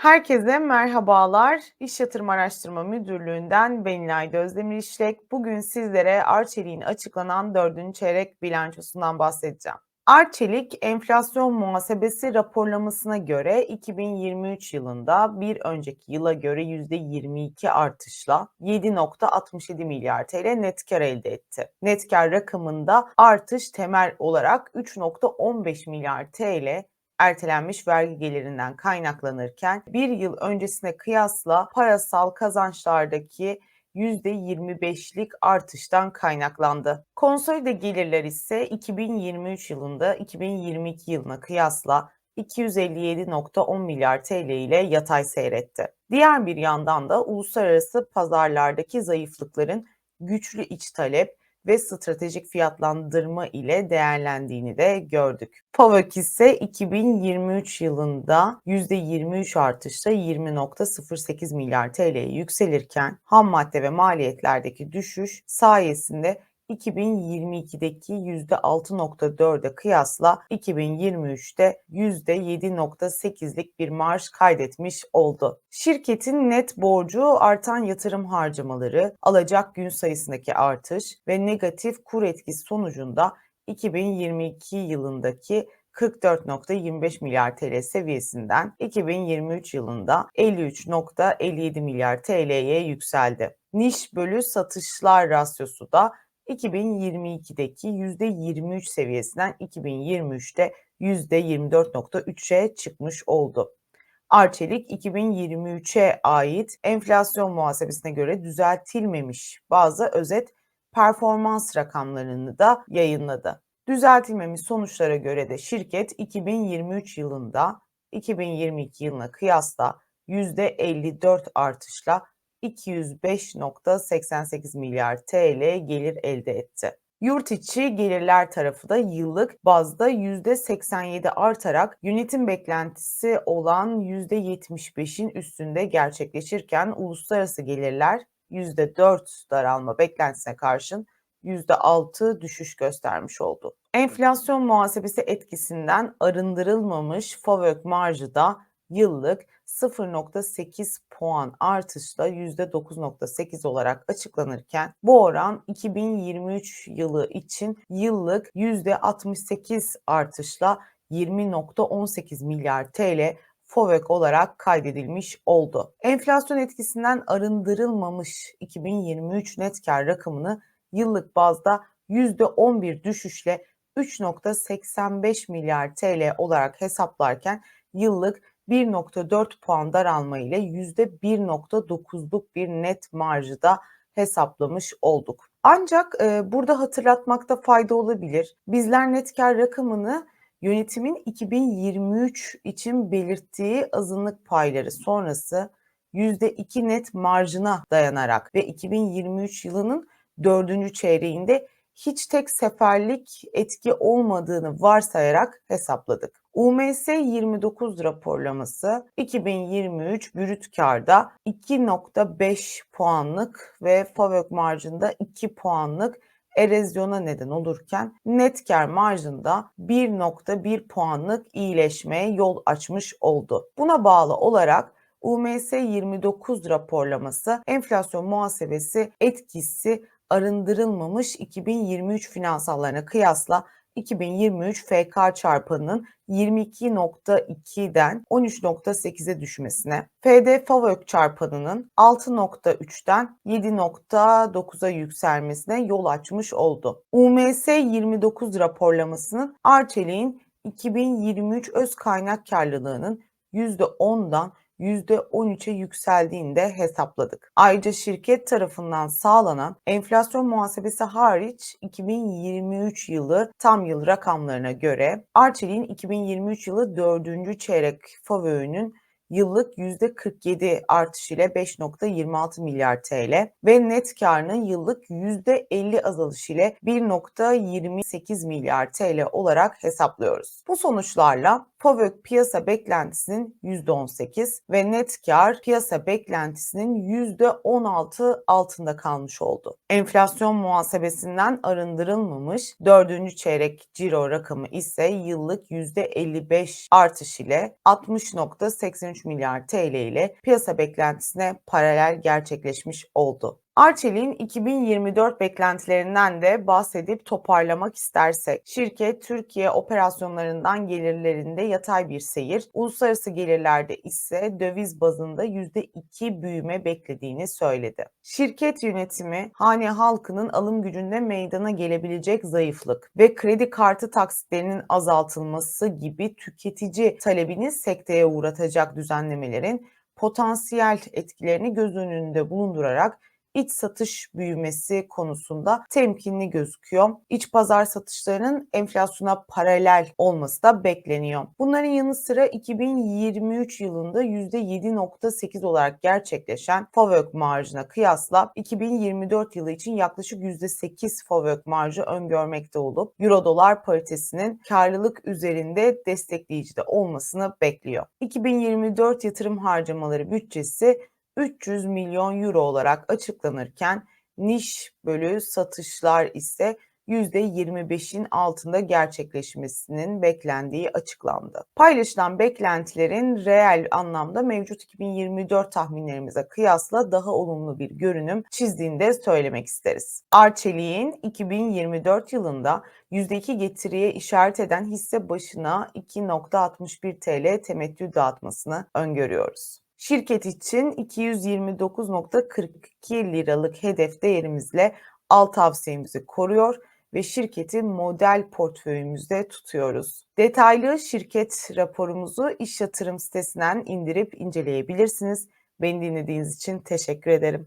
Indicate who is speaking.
Speaker 1: Herkese merhabalar. İş Yatırım Araştırma Müdürlüğü'nden ben İlayda Özdemir İşlek. Bugün sizlere Arçelik'in açıklanan 4. çeyrek bilançosundan bahsedeceğim. Arçelik enflasyon muhasebesi raporlamasına göre 2023 yılında bir önceki yıla göre %22 artışla 7.67 milyar TL net kar elde etti. Net kar rakamında artış temel olarak 3.15 milyar TL ertelenmiş vergi gelirinden kaynaklanırken bir yıl öncesine kıyasla parasal kazançlardaki %25'lik artıştan kaynaklandı. Konsolide gelirler ise 2023 yılında 2022 yılına kıyasla 257.10 milyar TL ile yatay seyretti. Diğer bir yandan da uluslararası pazarlardaki zayıflıkların güçlü iç talep ve stratejik fiyatlandırma ile değerlendiğini de gördük. PAVÖK ise 2023 yılında %23 artışla 20.08 milyar TL'ye yükselirken ham madde ve maliyetlerdeki düşüş sayesinde 2022'deki %6.4'e kıyasla 2023'te %7.8'lik bir marş kaydetmiş oldu. Şirketin net borcu artan yatırım harcamaları, alacak gün sayısındaki artış ve negatif kur etkisi sonucunda 2022 yılındaki 44.25 milyar TL seviyesinden 2023 yılında 53.57 milyar TL'ye yükseldi. Niş bölü satışlar rasyosu da 2022'deki %23 seviyesinden 2023'te %24.3'e çıkmış oldu. Arçelik 2023'e ait enflasyon muhasebesine göre düzeltilmemiş bazı özet performans rakamlarını da yayınladı. Düzeltilmemiş sonuçlara göre de şirket 2023 yılında 2022 yılına kıyasla %54 artışla 205.88 milyar TL gelir elde etti. Yurt içi gelirler tarafı da yıllık bazda %87 artarak yönetim beklentisi olan %75'in üstünde gerçekleşirken uluslararası gelirler %4 daralma beklentisine karşın %6 düşüş göstermiş oldu. Enflasyon muhasebesi etkisinden arındırılmamış FOVÖK marjı da yıllık 0.8 puan artışla %9.8 olarak açıklanırken bu oran 2023 yılı için yıllık %68 artışla 20.18 milyar TL FOVÖK olarak kaydedilmiş oldu. Enflasyon etkisinden arındırılmamış 2023 net kar rakamını yıllık bazda %11 düşüşle 3.85 milyar TL olarak hesaplarken yıllık 1.4 puan daralma ile %1.9'luk bir net marjı da hesaplamış olduk. Ancak e, burada hatırlatmakta fayda olabilir. Bizler net kar rakamını yönetimin 2023 için belirttiği azınlık payları sonrası %2 net marjına dayanarak ve 2023 yılının dördüncü çeyreğinde hiç tek seferlik etki olmadığını varsayarak hesapladık. UMS 29 raporlaması 2023 brüt karda 2.5 puanlık ve FAVÖK marjında 2 puanlık erozyona neden olurken net kar marjında 1.1 puanlık iyileşmeye yol açmış oldu. Buna bağlı olarak UMS 29 raporlaması enflasyon muhasebesi etkisi arındırılmamış 2023 finansallarına kıyasla 2023 FK çarpanının 22.2'den 13.8'e düşmesine, FD FAVÖK çarpanının 6.3'ten 7.9'a yükselmesine yol açmış oldu. UMS 29 raporlamasının Arçelik'in 2023 öz kaynak karlılığının %10'dan %13'e yükseldiğini de hesapladık. Ayrıca şirket tarafından sağlanan enflasyon muhasebesi hariç 2023 yılı tam yıl rakamlarına göre Arçelik'in 2023 yılı 4. çeyrek FAVÖ'nün yıllık %47 artış ile 5.26 milyar TL ve net karının yıllık %50 azalış ile 1.28 milyar TL olarak hesaplıyoruz. Bu sonuçlarla FAVÖK piyasa beklentisinin %18 ve net kar piyasa beklentisinin %16 altında kalmış oldu. Enflasyon muhasebesinden arındırılmamış 4. çeyrek ciro rakamı ise yıllık %55 artış ile 60.83 milyar TL ile piyasa beklentisine paralel gerçekleşmiş oldu. Arçelik'in 2024 beklentilerinden de bahsedip toparlamak istersek, şirket Türkiye operasyonlarından gelirlerinde yatay bir seyir, uluslararası gelirlerde ise döviz bazında %2 büyüme beklediğini söyledi. Şirket yönetimi, hane halkının alım gücünde meydana gelebilecek zayıflık ve kredi kartı taksitlerinin azaltılması gibi tüketici talebini sekteye uğratacak düzenlemelerin potansiyel etkilerini göz önünde bulundurarak iç satış büyümesi konusunda temkinli gözüküyor. İç pazar satışlarının enflasyona paralel olması da bekleniyor. Bunların yanı sıra 2023 yılında %7.8 olarak gerçekleşen FAVÖK marjına kıyasla 2024 yılı için yaklaşık %8 FAVÖK marjı öngörmekte olup Euro dolar paritesinin karlılık üzerinde destekleyici de olmasını bekliyor. 2024 yatırım harcamaları bütçesi 300 milyon euro olarak açıklanırken niş bölü satışlar ise %25'in altında gerçekleşmesinin beklendiği açıklandı. Paylaşılan beklentilerin reel anlamda mevcut 2024 tahminlerimize kıyasla daha olumlu bir görünüm çizdiğini de söylemek isteriz. Arçelik'in 2024 yılında %2 getiriye işaret eden hisse başına 2.61 TL temettü dağıtmasını öngörüyoruz. Şirket için 229.42 liralık hedef değerimizle al tavsiyemizi koruyor ve şirketi model portföyümüzde tutuyoruz. Detaylı şirket raporumuzu iş yatırım sitesinden indirip inceleyebilirsiniz. Beni dinlediğiniz için teşekkür ederim.